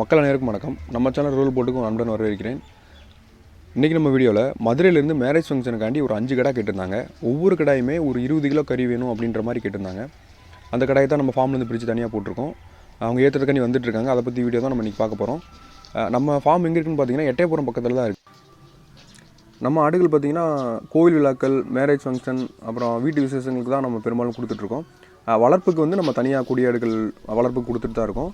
மக்கள் அனைவருக்கும் வணக்கம். நம்ம சேனல் ரூல் போட்டுக்கும் அன்புடன் வரவேற்கிறேன். இன்றைக்கி நம்ம வீடியோவில் மதுரையிலேருந்து மேரேஜ் ஃபங்க்ஷனுக்காண்டி ஒரு அஞ்சு கடை கேட்டிருந்தாங்க. ஒவ்வொரு கடாயுமே ஒரு இருபது கிலோ கறி வேணும் அப்படின்ற மாதிரி கேட்டிருந்தாங்க. அந்த கடாயை தான் நம்ம ஃபார்ம்லேருந்து பிரித்து தனியாக போட்டிருக்கோம். அவங்க ஏற்றுறதுக்காண்டி வந்துட்டு இருக்காங்க. அதை பற்றி வீடியோ தான் நம்ம இன்றைக்கி பார்க்க போகிறோம் நம்ம ஃபார்ம் எங்கே இருக்குன்னு பார்த்தீங்கன்னா எட்டயபுரம் பக்கத்தில் தான் இருக்குது நம்ம ஆடுகள் பார்த்திங்கன்னா கோவில் விழாக்கள் மேரேஜ் ஃபங்க்ஷன் அப்புறம் வீட்டு விசேஷங்களுக்கு தான் நம்ம பெரும்பாலும் கொடுத்துட்ருக்கோம் வளர்ப்புக்கு வந்து நம்ம தனியாக கொடியாடுகள் வளர்ப்புக்கு கொடுத்துட்டு தான் இருக்கோம்.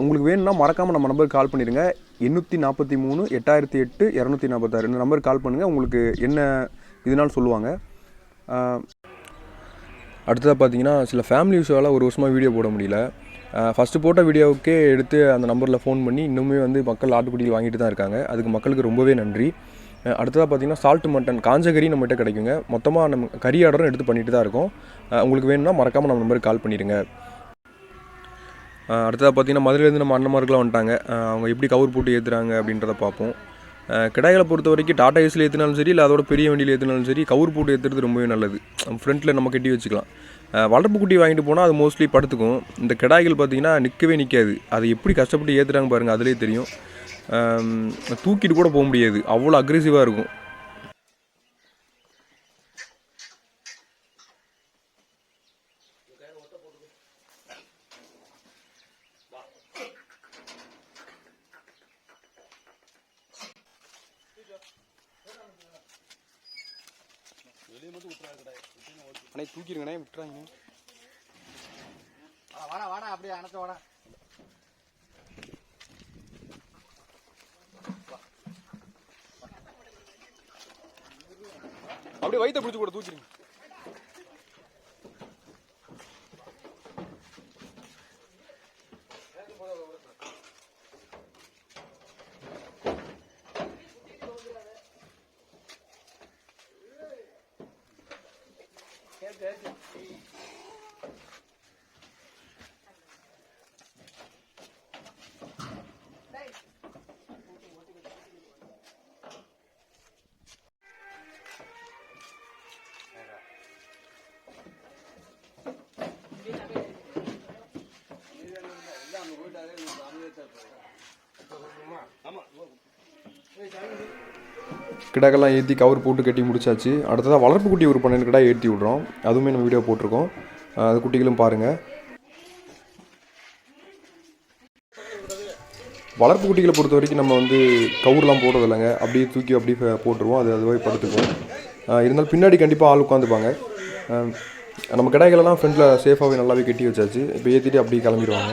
உங்களுக்கு வேணும்னா மறக்காமல் நம்ம நம்பருக்கு கால் பண்ணிடுங்க எண்ணூற்றி நாற்பத்தி மூணு எட்டாயிரத்தி எட்டு இரநூத்தி நாற்பத்தாறு. இந்த நம்பருக்கு கால் பண்ணுங்கள் உங்களுக்கு என்ன இதனால் சொல்லுவாங்க. அடுத்ததாக பார்த்தீங்கன்னா சில ஃபேமிலி விஷயம்லாம் ஒரு வருஷமாக வீடியோ போட முடியல. ஃபஸ்ட்டு போட்ட வீடியோவுக்கே எடுத்து அந்த நம்பரில் ஃபோன் பண்ணி இன்னுமே வந்து மக்கள் ஆட்டுக்குட்டியில் வாங்கிட்டு தான் இருக்காங்க. அதுக்கு மக்களுக்கு ரொம்பவே நன்றி. அடுத்ததாக பார்த்தீங்கன்னா சால்ட் மட்டன் காஞ்ச கறி நம்மகிட்ட கிடைக்குங்க. மொத்தமாக நம்ம கறி ஆர்டரும் எடுத்து பண்ணிட்டு தான் இருக்கோம். உங்களுக்கு வேணும்னா மறக்காமல் நம்ம நம்பருக்கு கால் பண்ணிடுங்க அடுத்ததாக பார்த்தீங்கன்னா மதுரையிலேருந்து நம்ம அண்ணன்மார்கள்லாம் வந்துட்டாங்க. அவங்க எப்படி கவர் போட்டு ஏற்றுறாங்க அப்படின்றத பார்ப்போம் கிடாய்களை பொறுத்த வரைக்கும் டாடா ஏஸில் ஏற்றினாலும் சரி இல்லை அதோட பெரிய வண்டியில் ஏற்றினாலும் சரி கவர் போட்டு ஏற்றுறது ரொம்பவே நல்லது. ஃப்ரண்ட்டில் நம்ம கட்டி வச்சுக்கலாம். வளர்ப்பு குட்டி வாங்கிட்டு போனால் அது மோஸ்ட்லி படுத்துக்கும். இந்த கிடாய்கள் பார்த்தீங்கன்னா நிற்கவே நிற்காது அதை எப்படி கஷ்டப்பட்டு ஏற்றுறாங்க பாருங்கள் அதிலே தெரியும். தூக்கிட்டு கூட போக முடியாது. அவ்வளோ அக்ரெசிவாக இருக்கும். அண்ணே தூக்கிடுங்கண்ணே விட்டுறாங்க வாடா வாடா அப்படியே அணைச்ச வாடா. அப்படியே வயிற்ற பிடிச்சி கூட தூக்கிடுங்க. 来来来 கிடாக்கெல்லாம் ஏற்றி கவர் போட்டு கட்டி முடிச்சாச்சு. அடுத்ததாக வளர்ப்பு குட்டி ஒரு பன்னெண்டு கிடா ஏற்றி விட்றோம். அதுவுமே நம்ம வீடியோ போட்டிருக்கோம். அது குட்டிகளும் பாருங்கள் வளர்ப்பு குட்டிகளை பொறுத்த வரைக்கும் நம்ம வந்து கவுர்லாம் போடுறது இல்லைங்க அப்படியே தூக்கி அப்படியே போட்டுருவோம். அது அதுவாக படுத்துக்குவோம் இருந்தாலும் பின்னாடி கண்டிப்பாக ஆள் உட்காந்துப்பாங்க. நம்ம கடைகளெல்லாம் ஃப்ரெண்டில் சேஃபாகவே நல்லாவே கட்டி வச்சாச்சு. இப்போ ஏற்றிட்டு அப்படியே கிளம்பிடுவாங்க.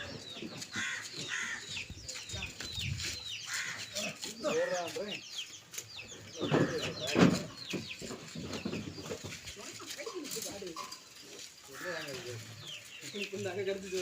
அங்கே கருத்து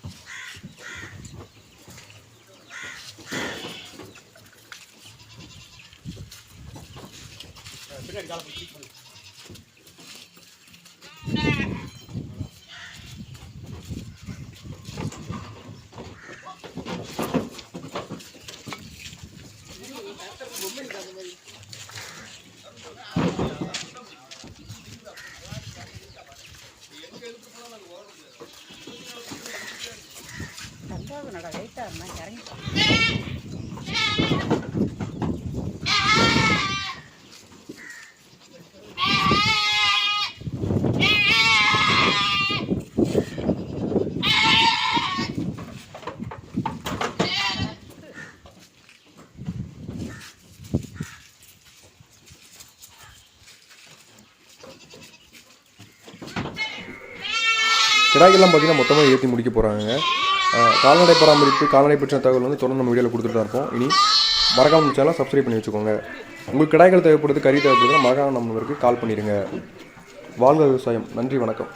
பின்னாடி காலை போய் தங்காதனடா வெயிட்டாக இருந்தால் இறங்கிட்டான் கிடாய்கள்லாம் பார்த்தீங்கன்னா மொத்தமாக ஏற்றி முடிக்க போகிறாங்க கால்நடை பராமரிப்பு கால்நடை பற்றின தகவல் வந்து தொடர்ந்து நம்ம வீடியோவில் கொடுத்துட்டு தான் இருப்போம் இனி மறக்காமல் சேனல் சப்ஸ்கிரைப் பண்ணி வச்சுக்கோங்க. உங்களுக்கு கிடாய்கள் தேவைப்படுது கறி தேவைப்படுதுன்னா மறக்காம நம்மளுக்கு கால் பண்ணிடுங்க. வாழ்க விவசாயம். நன்றி வணக்கம்.